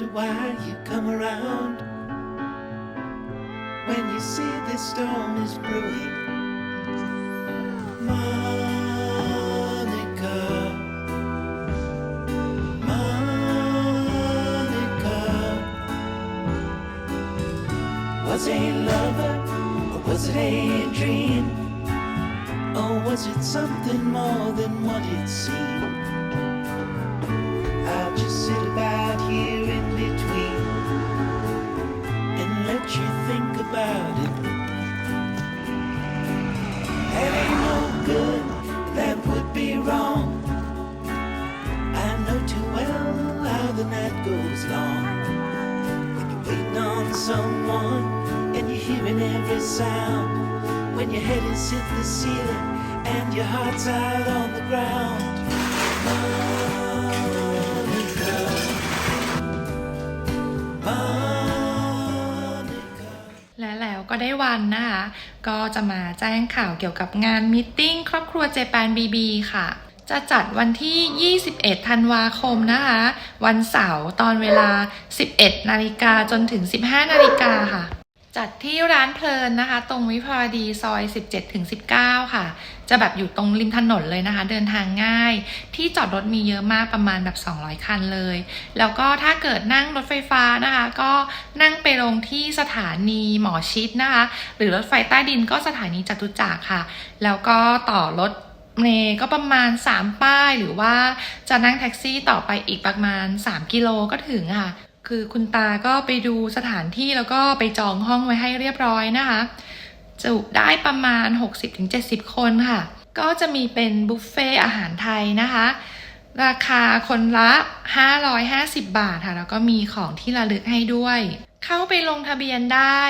wonder why you come around when you see this storm is brewing. Monica, Monica, was it lover or was it a dream? Or was it something more than what it seemed? I'll just sit about good, that would be wrong. I know too well how the night goes long. When you're waiting on someone and you're hearing every sound. When your head is hit the ceiling and your heart's out on the ground. วันนะคะ ก็จะมาแจ้งข่าวเกี่ยวกับงานมิ팅ครอบครัวเจแปนบีบีค่ะ จะจัดวันที่ 21 ธันวาคมนะคะ วันเสาร์ตอนเวลา 11 นาฬิกาจนถึง 15 นาฬิกาค่ะ จัดที่ร้านเพลินนะคะ ตรงวิภาวดีซอย 17ถึง19 ค่ะ จะแบบอยู่ตรงริมถนนเลยนะคะ เดินทางง่าย ที่จอดรถมีเยอะมากประมาณแบบ 200 คันเลย แล้วก็ถ้าเกิดนั่งรถไฟฟ้านะคะ ก็นั่งไปลงที่สถานีหมอชิดนะคะ หรือรถไฟใต้ดินก็สถานีจตุจักรค่ะ แล้วก็ต่อรถเมล์ก็ประมาณ 3 ป้ายหรือว่าจะนั่งแท็กซี่ต่อไปอีกประมาณ 3 กิโลก็ถึงค่ะ คือคุณตาก็ไปดูสถานที่แล้วก็ไปจองห้องไว้ให้เรียบร้อยนะคะจุได้ประมาณ 60-70 คนค่ะ ก็จะมีเป็นบุฟเฟ่อาหารไทยนะคะ ราคาคนละ 550 บาทค่ะ แล้วก็มีของที่ระลึกให้ด้วย เข้าไปลงทะเบียนได้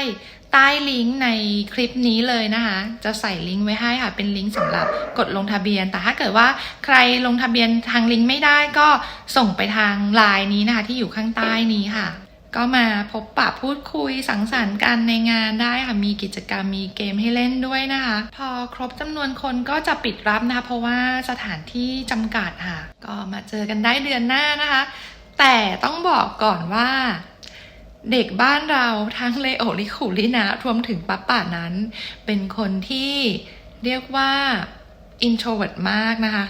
ใต้ลิงก์ในคลิปนี้เลยนะคะ จะใส่ลิงก์ไว้ให้ค่ะ เป็นลิงก์สำหรับกดลงทะเบียน แต่ถ้าเกิดว่าใครลงทะเบียนทางลิงก์ไม่ได้ก็ส่งไปทางไลน์นี้นะคะ ที่อยู่ข้างใต้นี้ค่ะ ก็มาพบปะพูดคุยสังสรรค์กันในงานได้ค่ะ มีกิจกรรมมีเกมให้เล่นด้วยนะคะ พอครบจำนวนคนก็จะปิดรับนะคะ เพราะว่าสถานที่จำกัดค่ะ ก็มาเจอกันได้เดือนหน้านะคะ แต่ต้องบอกก่อนว่า เด็กบ้านเราทั้งเลโอลิขุลินะรวมถึงป้าป่านั้น เป็นคนที่เรียกว่า introvert มากนะคะ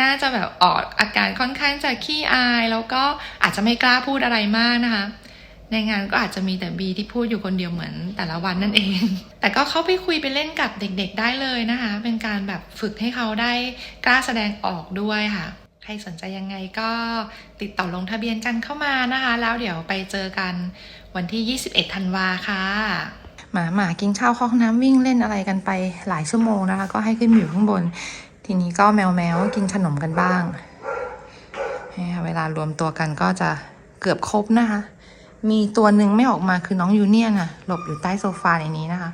น่าจะแบบออกอาการค่อนข้างจะขี้อาย แล้วก็อาจจะไม่กล้าพูดอะไรมากนะคะ ในงานก็อาจจะมีแต่บีที่พูดอยู่คนเดียวเหมือนแต่ละวันนั่นเอง แต่ก็เข้าไปคุยไปเล่นกับเด็กๆได้เลยนะคะ เป็นการแบบฝึกให้เขาได้กล้าแสดงออกด้วยค่ะ ใครสนใจยังไงก็ติดต่อลงทะเบียนกันเข้ามานะคะ แล้วเดี๋ยวไปเจอกันวันที่ 21 ธันวาค่ะหมาหมากินข้าวเข้าห้องน้ำวิ่งเล่นอะไรกันไปหลายชั่วโมงนะคะ ก็ให้ขึ้นอยู่ข้างบน ทีนี้ก็แมวแมวกินขนมกันบ้างเนี่ยค่ะเวลารวมตัวกันก็จะเกือบครบนะคะ มีตัวหนึ่งไม่ออกมาคือน้องยูเนียนอะหลบอยู่ใต้โซฟาในนี้นะคะ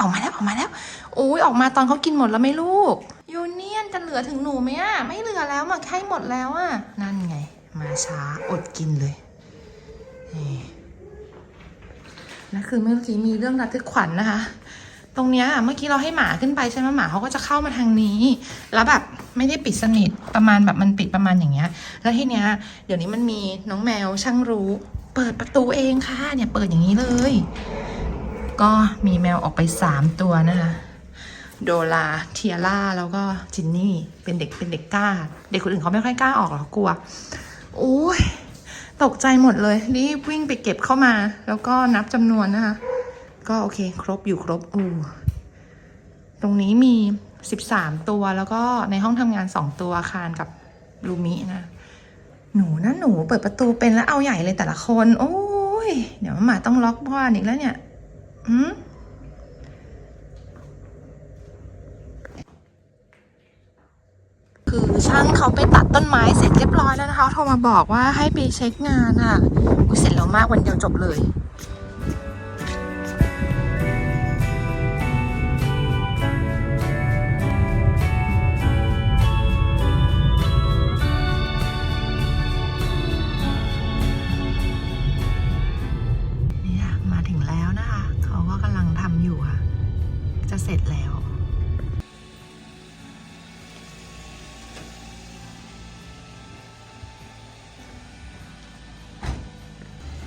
อออกมาแล้วออกมาแล้วอุ้ยออกมาตอนเขากินหมดแล้วไหมลูก ยูเนียนจะเหลือถึงหนูไหมอะ ไม่เหลือแล้วมาใกล้หมดแล้วอะ นั่นไง มาช้าอดกินเลยนี่และคือเมื่อกี้มีเรื่องระทึกขวัญนะคะ ตรงเนี้ยเมื่อกี้เราให้หมาขึ้นไปใช่ไหมหมาเขาก็จะเข้ามาทางนี้ แล้วแบบไม่ได้ปิดสนิทประมาณแบบมันปิดประมาณอย่างเงี้ย แล้วทีเนี้ยเดี๋ยวนี้มันมีน้องแมวช่างรู้ เปิดประตูเองค่ะ เนี่ยเปิดอย่างนี้เลย ก็มีแมวออกไปสามตัวนะคะ โดลาเทียร่า แล้วก็จินนี่ เป็นเด็กเป็นเด็กกล้า เด็กคนอื่นเขาไม่ค่อยกล้าออกหรอกกลัวโอ้ยตกใจหมดเลย รีบวิ่งไปเก็บเข้ามา แล้วก็นับจำนวนนะคะ ก็โอเคครบอยู่ครบอูตรงนี้มีสิบสามตัวแล้วก็ในห้องทำงานสองตัวอาคารกับลูมินะ หนูนะหนูเปิดประตูเป็นแล้วเอาใหญ่เลยแต่ละคน โอ้ย เดี๋ยวหมาต้องล็อกบ้านอีกแล้วเนี่ย อืมคือช่างเขาไปตัดต้นไม้เสร็จเรียบร้อยแล้วนะคะโทรมาบอกว่าให้ไปเช็คงานอะกูเสร็จแล้วมากวันเดียวจบเลย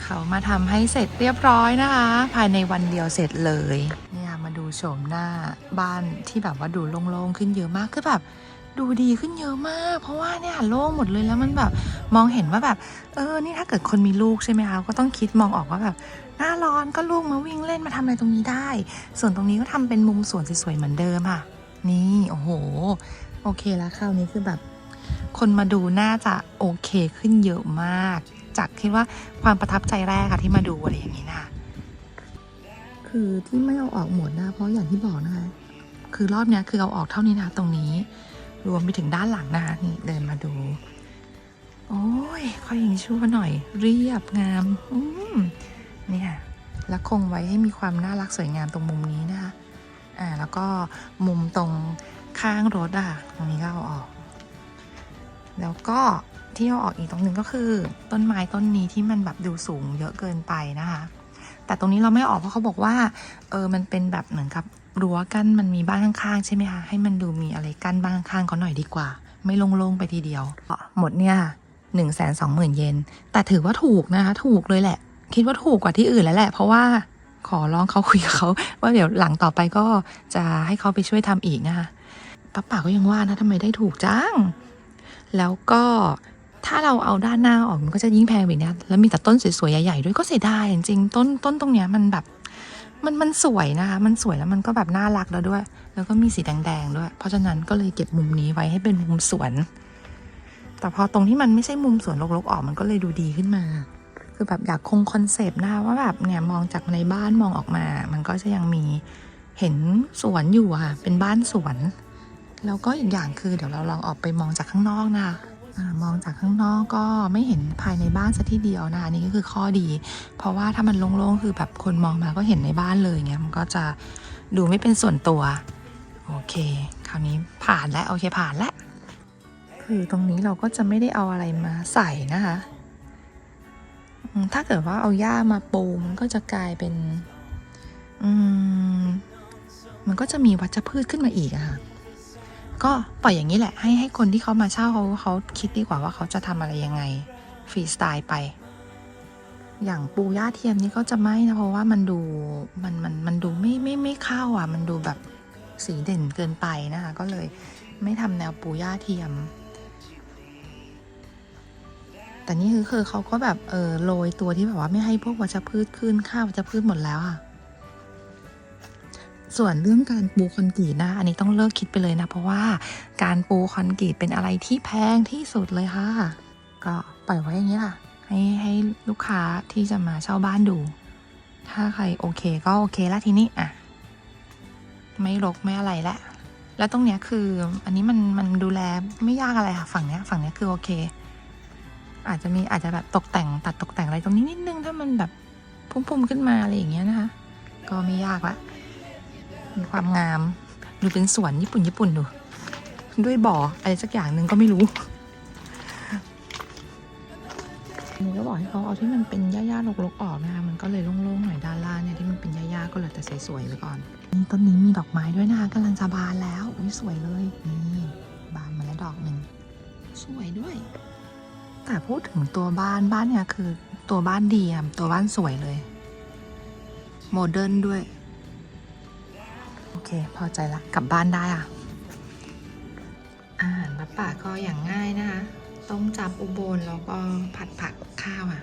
เขามาทำให้เสร็จเรียบร้อยนะคะ ภายในวันเดียวเสร็จเลยเนี่ยมาดูโฉมหน้าบ้านที่แบบว่าดูโล่งๆขึ้นเยอะมากคือแบบดูดีขึ้นเยอะมาก เพราะว่าเนี่ยโล่งหมดเลยแล้วมันแบบมองเห็นว่าแบบ เออนี่ถ้าเกิดคนมีลูกใช่ไหมคะก็ต้องคิดมองออกว่าแบบหน้าร้อนก็ลูกมาวิ่งเล่นมาทำอะไรตรงนี้ได้ ส่วนตรงนี้ก็ทำเป็นมุมสวนสวยๆเหมือนเดิมค่ะ นี่โอ้โห โอเคแล้วคราวนี้คือแบบ คนมาดูน่าจะโอเคขึ้นเยอะมาก จากคิดว่าความประทับใจแรกค่ะที่มาดูอะไรอย่างนี้นะคะคือที่ไม่เอาออกหมดนะ เพราะอย่างที่บอกนะคะคือรอบนี้คือเอาออกเท่านี้นะตรงนี้ รวมไปถึงด้านหลังนะคะนี่เดินมาดู โอ้ยคอยยิงชั่วหน่อย เรียบงามอืมเนี่ยแล้วคงไว้ให้มีความน่ารักสวยงามตรงมุมนี้นะคะอ่าแล้วก็มุมตรงข้างรถอะตรงนี้ก็เอาออก แล้วก็ ที่เอาออกอีกตรงหนึ่งก็คือ ต้นไม้ต้นนี้ที่มันแบบดูสูงเยอะเกินไปนะคะ แต่ตรงนี้เราไม่ออกเพราะเขาบอกว่า เออมันเป็นแบบเหมือนกับรั้วกั้นมันมีบ้านข้างๆใช่ไหมคะให้มันดูมีอะไรกั้นบ้านข้างๆเขาหน่อยดีกว่า ไม่โล่งๆไปทีเดียว หมดเนี่ยหนึ่งแสนสองหมื่นเยนแต่ถือว่าถูกนะคะ ถูกเลยแหละ คิดว่าถูกกว่าที่อื่นแล้วแหละ เพราะว่าขอร้องเขาคุยกับเขาว่าเดี๋ยวหลังต่อไปก็จะให้เขาไปช่วยทำอีกนะคะป้าป่าก็ยังว่านะทำไมได้ถูกจังแล้วก็ ถ้าเราเอาด้านหน้าออกมันก็จะยิ่งแพงแบบนี้แล้วมีแต่ต้นสวยๆใหญ่ๆด้วยก็เสียดายจริงๆต้นต้นตรงเนี้ยมันแบบมันมันสวยนะคะ มันสวยแล้วมันก็แบบน่ารักแล้วด้วย แล้วก็มีสีแดงๆด้วย เพราะฉะนั้นก็เลยเก็บมุมนี้ไว้ให้เป็นมุมสวน แต่พอตรงที่มันไม่ใช่มุมสวนรกๆออกมันก็เลยดูดีขึ้นมา คือแบบอยากคงคอนเซปต์นะคะว่าแบบเนี่ยมองจากในบ้านมองออกมา มันก็จะยังมีเห็นสวนอยู่ค่ะ เป็นบ้านสวน แล้วก็อีกอย่างคือเดี๋ยวเราลองออกไปมองจากข้างนอกนะคะ มองจากข้างนอกก็ไม่เห็นภายในบ้านสัทีเดียวนะคะนี่ก็คือข้อดี เพราะว่าถ้ามันโล่งๆคือแบบคนมองมาก็เห็นในบ้านเลยเงี้ยมันก็จะดูไม่เป็นส่วนตัว โอเค คราวนี้ผ่านแล้วโอเคผ่านแล้วคือตรงนี้เราก็จะไม่ได้เอาอะไรมาใส่นะคะ ถ้าเกิดว่าเอาหญ้ามาปูมันก็จะกลายเป็น อืมมันก็จะมีวัชพืชขึ้นมาอีกอะค่ะ ก็ปล่อยอย่างนี้แหละ ให้ให้คนที่เขามาเช่าเขาเขาคิดดีกว่าว่าเขาจะทำอะไรยังไงฟรีสไตล์ไป อย่างปูย่าเทียมนี่ก็จะไม่นะเพราะว่ามันดูมันมันมันดูไม่ไม่ไม่เข้าอะ มันดูแบบสีเด่นเกินไปนะคะ ก็เลยไม่ทำแนวปูย่าเทียม แต่นี่คือคือเขาก็แบบเออโรยตัวที่แบบว่าไม่ให้พวกวัชพืชขึ้นข้าววัชพืชหมดแล้วอะ ส่วนเรื่องการปูคอนกรีตนะอันนี้ต้องเลิกคิดไปเลยนะ เพราะว่าการปูคอนกรีตเป็นอะไรที่แพงที่สุดเลยค่ะ ก็ปล่อยไว้อย่างนี้ล่ะ ให้ให้ลูกค้าที่จะมาเช่าบ้านดู ถ้าใครโอเคก็โอเคแล้วทีนี้อะ ไม่รกไม่อะไรล้วแล้วตรงเนี้ยคือ อันนี้มันมันดูแลไม่ยากอะไรค่ะ ฝั่งเนี้ย ฝั่งเนี้ยคือโอเค อาจจะมีอาจจะแบบตกแต่งตัดตกแต่งอะไรตรงนี้นิดนึงถ้ามันแบบพุ่มๆขึ้นมาอะไรอย่างเงี้ยนะคะ ก็ไม่ยากละ มีความงามดูเป็นสวนญี่ปุ่นญี่ปุ่นดู ด้วยบ่ออะไรสักอย่างหนึ่งก็ไม่รู้อันนี้ก็บอกให้เขาเอาที่มันเป็นหญ้าๆรกๆออกนะคะมันก็เลยโล่งๆหน่อยด้านล่างเนี่ยที่มันเป็นหญ้าๆก็เหลือแต่สวยๆไว้ก่อนนี่ต้นนี้มีดอกไม้ด้วยนะคะกำลังจะบานแล้วอุ้ยสวยเลยนี่บานมาแล้วดอกหนึ่งสวยด้วย แต่พูดถึงตัวบ้านบ้านเนี่ยคือตัวบ้านดีอะตัวบ้านสวยเลย โมเดิร์นด้วย เคพอใจละกลับบ้านได้อะ อาหารป้าป่าก็อย่างง่ายนะคะ ต้มจับอุบลแล้วก็ผัดผักข้าวอะ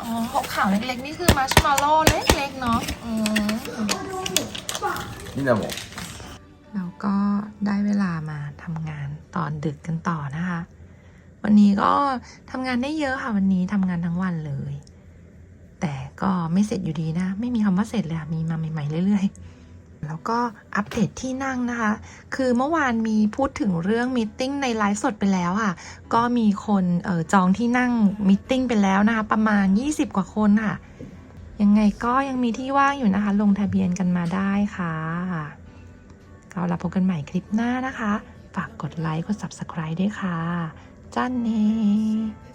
อ๋อหกขาวเล็กๆ นี่คือมัชมาโล่เล็กๆ เนาะอืม นี่นะหมอแล้วก็ ได้เวลามาทำงานตอนดึกกันต่อนะคะ วันนี้ก็ทำงานได้เยอะค่ะวันนี้ทำงานทั้งวันเลย แต่ก็ไม่เสร็จอยู่ดีนะ ไม่มีคำว่าเสร็จเลยมีมาใหม่ๆเรื่อยๆ แล้วก็อัปเดตที่นั่งนะคะ คือเมื่อวานมีพูดถึงเรื่องมิ팅ในไลฟ์สดไปแล้วค่ะ ก็มีคนออจองที่นั่งมิ팅ไปแล้วนะคะ ประมาณ 20 กว่าคนค่ะ ยังไงก็ยังมีที่ว่างอยู่นะคะ ลงทะเบียนกันมาได้ค่ะ เราลับพบกันใหม่คลิปหน้านะคะ ฝากกดไลค์กด subscribe ด้วยค่ะ จันนี่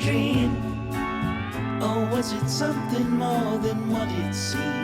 dream? Or was it something more than what it seemed?